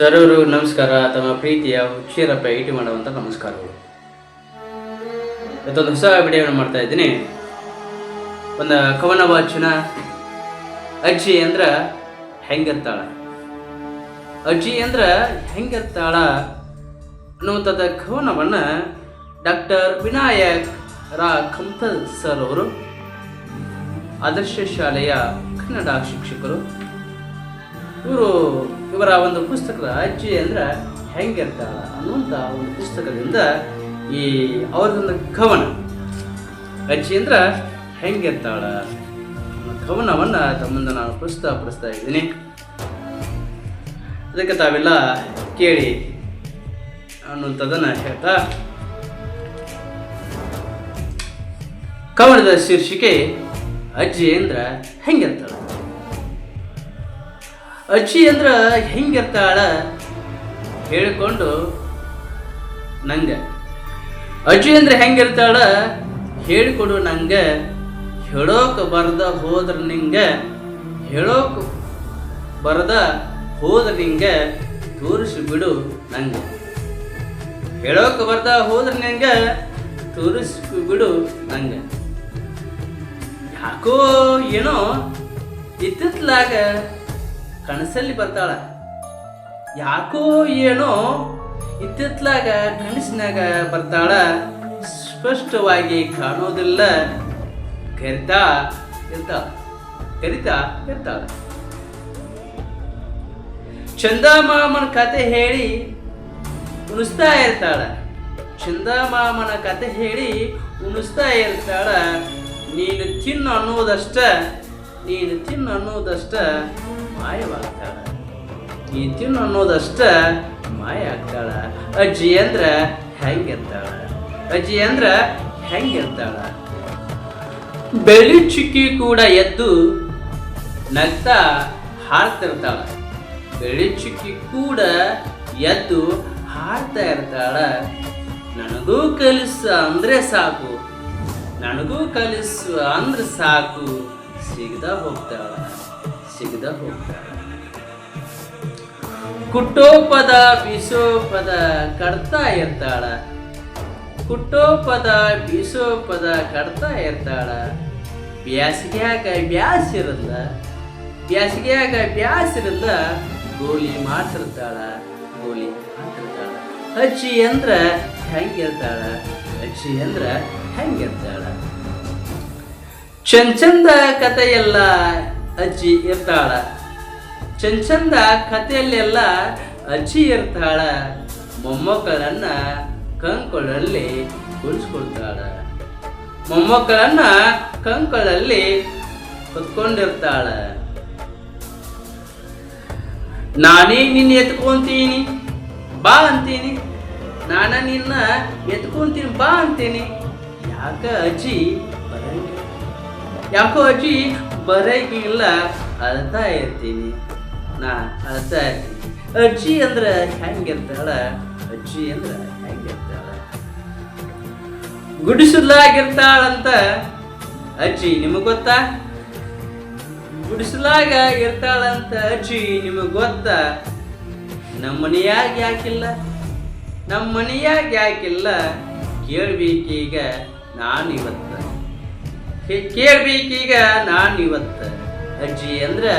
ಸರ್ವರು ನಮಸ್ಕಾರ, ತಮ್ಮ ಪ್ರೀತಿಯ ಹುಚ್ಚಿರಪ್ಪ ಇಟಿ ಮಾಡುವಂಥ ನಮಸ್ಕಾರಗಳು. ಇವತ್ತೊಂದು ಹೊಸ ವಿಡಿಯೋವನ್ನು ಮಾಡ್ತಾ ಇದ್ದೀನಿ. ಒಂದು ಕವನ ವಾಚನ ಅಜ್ಜಿ ಅಂದ್ರ ಹೆಂಗತ್ತಾಳ? ಅಜ್ಜಿ ಅಂದ್ರ ಹೆಂಗತ್ತಾಳ ಅನ್ನುವಂಥದ್ದು ಕವನವನ್ನು ಡಾಕ್ಟರ್ ವಿನಾಯಕ್ ರಾ ಕಂಪಲ್ ಸರ್ ಅವರು, ಆದರ್ಶ ಶಾಲೆಯ ಕನ್ನಡ ಶಿಕ್ಷಕರು ಇವರು ಇವರ ಒಂದು ಪುಸ್ತಕದ ಅಜ್ಜಿ ಅಂದ್ರೆ ಹೆಂಗಿರ್ತಾಳ ಅನ್ನುವಂಥ ಒಂದು ಪುಸ್ತಕದಿಂದ ಈ ಅವ್ರದೊಂದು ಕವನ. ಅಜ್ಜಿ ಅಂದ್ರೆ ಹೆಂಗಿರ್ತಾಳ ಕವನವನ್ನು ತಮ್ಮಂದ ಮುಂದೆ ನಾನು ಪ್ರಸ್ತುತ ಪಡಿಸ್ತಾ ಇದ್ದೀನಿ. ಅದಕ್ಕೆ ತಾವೆಲ್ಲ ಕೇಳಿ ಅನ್ನುವಂಥದ್ದನ್ನು ಹೇಳ್ತಾ. ಕವನದ ಶೀರ್ಷಿಕೆ ಅಜ್ಜಿ ಅಂದ್ರೆ ಹೆಂಗಿರ್ತಾಳ ಅಜ್ಜಿ ಅಂದ್ರ ಹೆಂಗಿರ್ತಾಳ ಹೇಳಿಕೊಂಡು ನಂಗೆ. ಅಜ್ಜಿ ಅಂದ್ರೆ ಹೆಂಗಿರ್ತಾಳ ಹೇಳಿಕೊಡು ನಂಗೆ. ಹೇಳೋಕೆ ಬರ್ದ ಹೋದ್ರ ನಿಂಗೆ. ಹೇಳೋಕೆ ಬರ್ದ ಹೋದ್ರ ನಿಂಗೆ ತೋರಿಸಿ ಬಿಡು ನಂಗೆ. ಹೇಳೋಕೆ ಬರ್ದ ಹೋದ್ರ ನಿಂಗೆ ತೋರಿಸಿ ಬಿಡು ನಂಗೆ. ಯಾಕೋ ಏನೋ ಇತ್ತಿತ್ಲಾಗ ಕನಸಲ್ಲಿ ಬರ್ತಾಳ. ಯಾಕೋ ಏನೋ ಇತ್ತಿತ್ಲಾಗ ಕನಸಿನಾಗ ಬರ್ತಾಳ. ಸ್ಪಷ್ಟವಾಗಿ ಕಾಣೋದಿಲ್ಲ. ಕರಿತಾ ಇರ್ತಾಳ. ಕರಿತಾ ಇರ್ತಾಳ. ಚಂದಮಾಮನ ಕತೆ ಹೇಳಿ ಉಣಿಸ್ತಾ ಇರ್ತಾಳ. ಚಂದಮಾಮನ ಕತೆ ಹೇಳಿ ಉಣಿಸ್ತಾ ಇರ್ತಾಳ. ನೀನು ತಿನ್ನು ಅನ್ನೋದಷ್ಟ, ನೀನು ತಿನ್ನು ಅನ್ನೋದಷ್ಟ ಮಾಯವಾಗ್ತಾಳ. ಈತಿನ ಅನ್ನೋದಷ್ಟ ಮಾಯ ಆಗ್ತಾಳ ಅಜ್ಜಿ ಅಂದ್ರ ಹೆಂಗಿರ್ತಾಳ? ಅಜ್ಜಿ ಅಂದ್ರ ಹೆಂಗಿರ್ತಾಳ? ಬೆಳಿ ಚುಕ್ಕಿ ಕೂಡ ಎದ್ದು ನಗ್ತಾ ಹಾಡ್ತಿರ್ತಾಳ ಬೆಳಿ ಚುಕ್ಕಿ ಕೂಡ ಎದ್ದು ಹಾರ್ತಾ ಇರ್ತಾಳ. ನನಗೂ ಕಲಿಸು ಅಂದ್ರೆ ಸಾಕು. ನನಗೂ ಕಲಿಸು ಅಂದ್ರೆ ಸಾಕು. ಸಿಗದ ಹೋಗ್ತಾಳ. ಸಿಗದ ಹೋಗ್ತಾರೆ ಕುಟ್ಟೋ ಪದ ಬೀಸೋ ಪದ ಕಡ್ತಾ ಇರ್ತಾಳ ಕುಟ್ಟೋ ಪದ ಬೀಸೋ ಪದ ಕಡ್ತಾ ಇರ್ತಾಳ ಬ್ಯಾಸಿಗ್ಯಾಗ ಬ್ಯಾಸಿರಲ್ಲ ಬ್ಯಾಸಿಗ್ಯಾಗ ಬ್ಯಾಸಿರಲ್ಲ ಗೋಲಿ ಮಾತಿರ್ತಾಳ ಗೋಲಿ ಮಾತಿರ್ತಾಳ ಹಚ್ಚಿ ಅಂದ್ರ ಹೆಂಗಿರ್ತಾಳ ಹಚ್ಚಿ ಅಂದ್ರ ಹೆಂಗಿರ್ತಾಳ ಚಂದ ಕಥೆಯೆಲ್ಲ ಅಜ್ಜಿ ಇರ್ತಾಳ. ಚಂದ ಕಥೆಯಲ್ಲೆಲ್ಲ ಅಜ್ಜಿ ಇರ್ತಾಳ. ಮೊಮ್ಮಕ್ಕಳನ್ನ ಕಂಕೊಳ್ಳಲ್ಲಿ ಕುಳಿಸ್ಕೊಳ್ತಾಳ ಮೊಮ್ಮಕ್ಕಳನ್ನ ಕಂಕೊಳ್ಳಲ್ಲಿ ಹೊತ್ಕೊಂಡಿರ್ತಾಳ. ನಾನೇ ನಿನ್ನ ಎತ್ಕೊಂತೀನಿ, ಬಾ ಅಂತೀನಿ. ನಾನ ನಿನ್ನ ಎತ್ಕೊಂತೀನಿ, ಬಾ ಅಂತೀನಿ. ಯಾಕ ಅಜ್ಜಿ ಯಾಕೋ ಅಜ್ಜಿ ಬರಂಗಿಲ್ಲ, ಅಳ್ತಾ ಇರ್ತೀನಿ. ನಾ ಅಳ್ತಾ ಇರ್ತೀನಿ. ಅಜ್ಜಿ ಅಂದ್ರೆ ಹೆಂಗಿರ್ತಾಳ ಅಜ್ಜಿ ಅಂದ್ರೆ ಹೆಂಗಿರ್ತಾಳ ಗುಡಿಸಲಾಗಿರ್ತಾಳಂತ ಅಜ್ಜಿ ನಿಮಗೆ ಗೊತ್ತಾ? ಗುಡಿಸಲಾಗ ಇರ್ತಾಳಂತ ಅಜ್ಜಿ ನಿಮಗೆ ಗೊತ್ತಾ? ನಮ್ಮ ಮನೆಯಾಗ ಯಾಕಿಲ್ಲ? ನಮ್ಮ ಮನೆಯಾಗ ಯಾಕಿಲ್ಲ? ಕೇಳ್ಬೇಕೀಗ ನಾನು ಇವತ್ತ ಕೇಳ್ಬೇಕೀಗ ನಾನು ಇವತ್ತು ಅಜ್ಜಿ ಅಂದ್ರೆ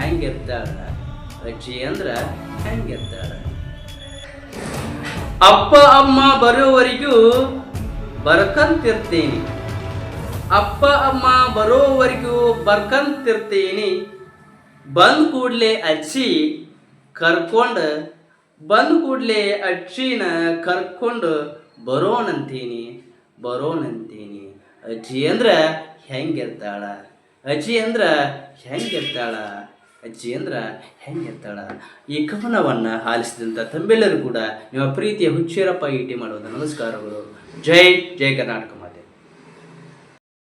ಹೆಂಗಿರ್ತಾಳ? ಅಜ್ಜಿ ಅಂದ್ರ ಹೆಂಗಿರ್ತಾಳ? ಅಪ್ಪ, ಅಮ್ಮ ಬರೋವರೆಗೂ ಬರ್ಕಂತಿರ್ತೀನಿ. ಅಪ್ಪ, ಅಮ್ಮ ಬರೋವರೆಗೂ ಬರ್ಕಂತಿರ್ತೀನಿ. ಬಂದ ಕೂಡ್ಲೆ ಅಜ್ಜಿ ಕರ್ಕೊಂಡು, ಬಂದ ಕೂಡ್ಲೆ ಅಜ್ಜಿನ ಕರ್ಕೊಂಡು ಬರೋಣಂತೀನಿ ಬರೋಣಂತೀನಿ. ಅಜ್ಜಿ ಅಂದ್ರ ಹೆಂಗಿರ್ತಾಳ? ಅಜ್ಜಿ ಅಂದ್ರ ಹೆಂಗಿರ್ತಾಳ? ಅಜ್ಜಿ ಅಂದ್ರ ಹೆಂಗಿರ್ತಾಳ? ಈ ಕವನವನ್ನು ಆಲಿಸಿದಂಥ ತಮ್ಮೆಲ್ಲರೂ ಕೂಡ ನಿಮ್ಮ ಪ್ರೀತಿಯ ಹುಚ್ಚೇರಪ್ಪ ಈಟಿ ಮಾಡುವಂಥ ನಮಸ್ಕಾರಗಳು. ಜೈ ಜೈ ಕರ್ನಾಟಕ.